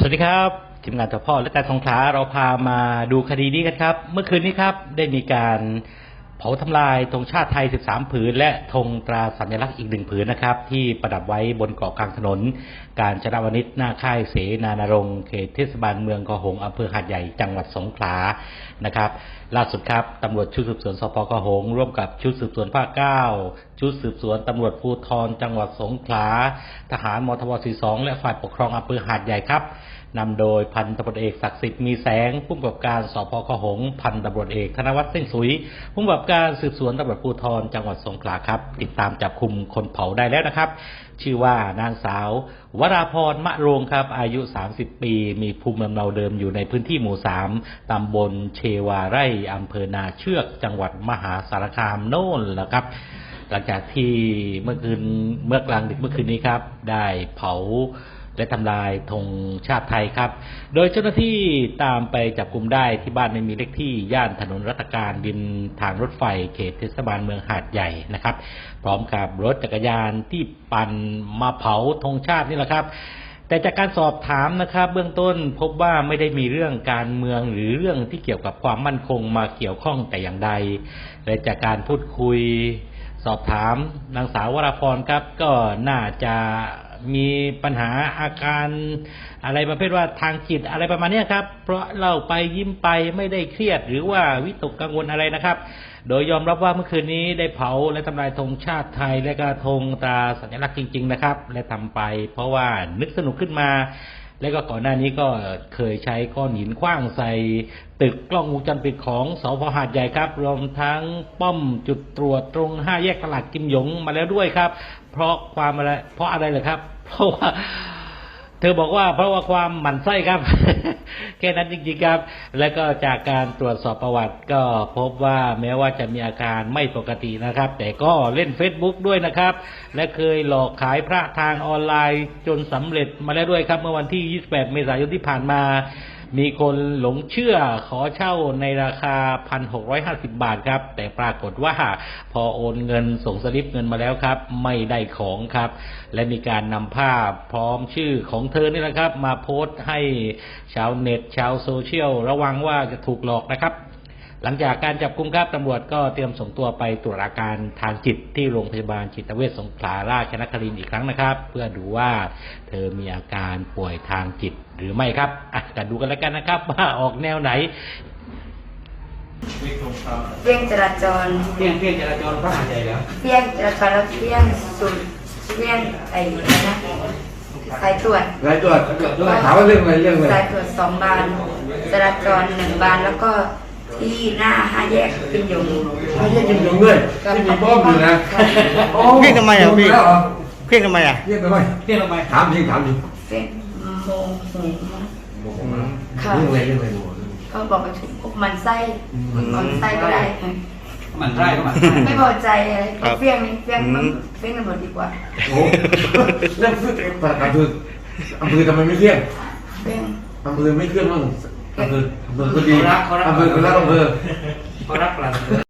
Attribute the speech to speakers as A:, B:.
A: สวัสดีครับทีมงานตัวพ่อและการสงขลาเราพามาดูคดีนี้กันครับ เมื่อคืนนี้ครับได้มีการเผาทำลายธงชาติไทย 13 ผืน และธงตราสัญลักษณ์อีกหนึ่งผืนนะครับ ที่ประดับไว้บนเกาะกลางถนน การชนะวนิชหน้าค่ายเสนานรงค์เขตเทศบาลเมืองกอหงอำเภอหาดใหญ่จังหวัดสงขลานะครับล่าสุดครับตำรวจชุดสืบสวนสพกอหง ร่วมกับชุดสืบสวนภาค9ชุดสืบสวนตำรวจภูธรจังหวัดสงขลา ทหารมทบ42 และฝ่ายปกครองอำเภอหาดใหญ่ครับนำโดยพันตำรวจเอกศักดิ์สิทธิ์มีแสงผู้กำกับการสพคหง พันตำรวจเอกธนวัฒน์เส้นสุยผู้กำกับการสืบสวนตำรวจภูธรจังหวัดสงขลาครับ ติดตามจับคุมคนเผาได้แล้วนะครับ ชื่อว่านางสาว วราพรมะโรงครับ อายุ 30 ปี มีภูมิลำเนาเดิมอยู่ในพื้นที่หมู่ 3ตำบลเชวาไร่อำเภอนาเชือกจังหวัดมหาสารคามโน่นแหละครับ หลังจากที่เมื่อคืนเมื่อกลางดึกเมื่อคืนนี้ครับ ได้เผาและทำลายธงชาติไทยครับ โดยเจ้าหน้าที่ตามไปจับกลุ่มได้ที่บ้านไม่มีเลขที่ย่านถนนรัตการดินทางรถไฟเขตเทศบาลเมืองหาดใหญ่นะครับ พร้อมกับรถจักรยานที่ปั่นมาเผาธงชาตินี่แหละครับ แต่จากการสอบถามนะครับ เบื้องต้นพบว่าไม่ได้มีเรื่องการเมืองหรือเรื่องที่เกี่ยวกับความมั่นคงมาเกี่ยวข้องแต่อย่างใดและจากการพูดคุย สอบถามนางสาววราพรครับ ก็น่าจะ มีปัญหาอาการ อะไรประเภทว่าทางจิตอะไรประมาณนี้ครับ เพราะเล่าไปยิ้มไปไม่ได้เครียด หรือว่าวิตกกังวลอะไรนะครับ โดยยอมรับว่าเมื่อคืนนี้ได้เผาและทำลายธงชาติไทยและก็ธงตราสัญลักษณ์จริง ๆ นะครับ และทำไป เพราะว่านึกสนุกขึ้นมา แล้วก็ก่อนหน้านี้ก็เคยใช้ก้อนหินคว้างใส่ตึกกล้องวงจรปิดของสพหาดใหญ่ครับ รวมทั้งป้อมจุดตรวจตรงห้าแยกตลาดกิมหยงมาแล้วด้วยครับ เพราะความอะไรเพราะอะไรเหรอครับ เพราะว่า เธอบอกว่าเพราะว่าความหมั่นไส้ครับ แค่นั้นจริงๆครับ แล้วก็จากการตรวจสอบประวัติก็พบว่าแม้ว่าจะมีอาการไม่ปกตินะครับ แต่ก็เล่น Facebook ด้วยนะครับ และเคยหลอกขายพระทางออนไลน์จนสำเร็จมาแล้วด้วยครับ เมื่อวันที่ 28 เมษายนที่ผ่านมา มีคนหลงเชื่อขอเช่าในราคา 1,650 บาทครับ แต่ปรากฏว่าพอโอนเงินส่งสลิปเงินมาแล้วครับ ไม่ได้ของครับ และมีการนำภาพพร้อมชื่อของเธอนี่แหละครับ มาโพสต์ให้ชาวเน็ต ชาวโซเชียลระวังว่าจะถูกหลอกนะครับ หลังจากการจับกุมครับตำรวจก็เตรียมส่งตัวไปตรวจอาการทางจิตที่โรงพยาบาลจิตเวชสงขลาราชนครินทร์อีกครั้งนะครับ เพื่อดูว่าเธอมีอาการป่วยทางจิตหรือไม่ครับอะกันดูกันแล้วกันนะครับ ว่าออกแนวไหน
B: เปี้ยงจราจร
A: เพียงเพียงจราจรพระหาใหญ่แล้ว
B: เปี้ยงจราจรแล้วเปี้ยงสุดเปี้ยงไอ้อะไรนะสายตรวจ
C: รายตรวจถามว่าเรื่องอะไรเรื่องอะไร
B: สายตรวจสองบานจราจรหนึ่งบานแล้วก็ ที่หน้าห้าแยกกินยง
C: ไม่ใช่กินยงด้วยที่มีป้อมอยู่นะโอ้
D: เรียกทำไมอะพี่
C: แล้วเหรอ
D: เครียดทำไมอะ
C: เรียกทำไม
A: เพียงทำไม
C: ถามจริงถามจริง
B: เปี้ยงโมงหงค่ะ
C: เรื่องอะไรเรื่องอะไร
B: เขาบอกไปถึงพวกมันไส้มันไส้ก็ได้
A: มันไร่ก็มัน
B: ไม่พอใจอะไร
D: ครับ
B: เปี้ยงนี่เปี้ยง
D: อืม
B: เปี้ยงตำรวจดีกว่า
C: โอ้เรื่องอำเภออำเภอทำไมไม่เที่ยง
B: เปี้ยง
C: อำเภอไม่เคลื่อนบ้าง อำเภออำเภอก็ดี
A: เขารักเขารัก
C: อำเภอเขารักอำเภอ
A: เขารักเรา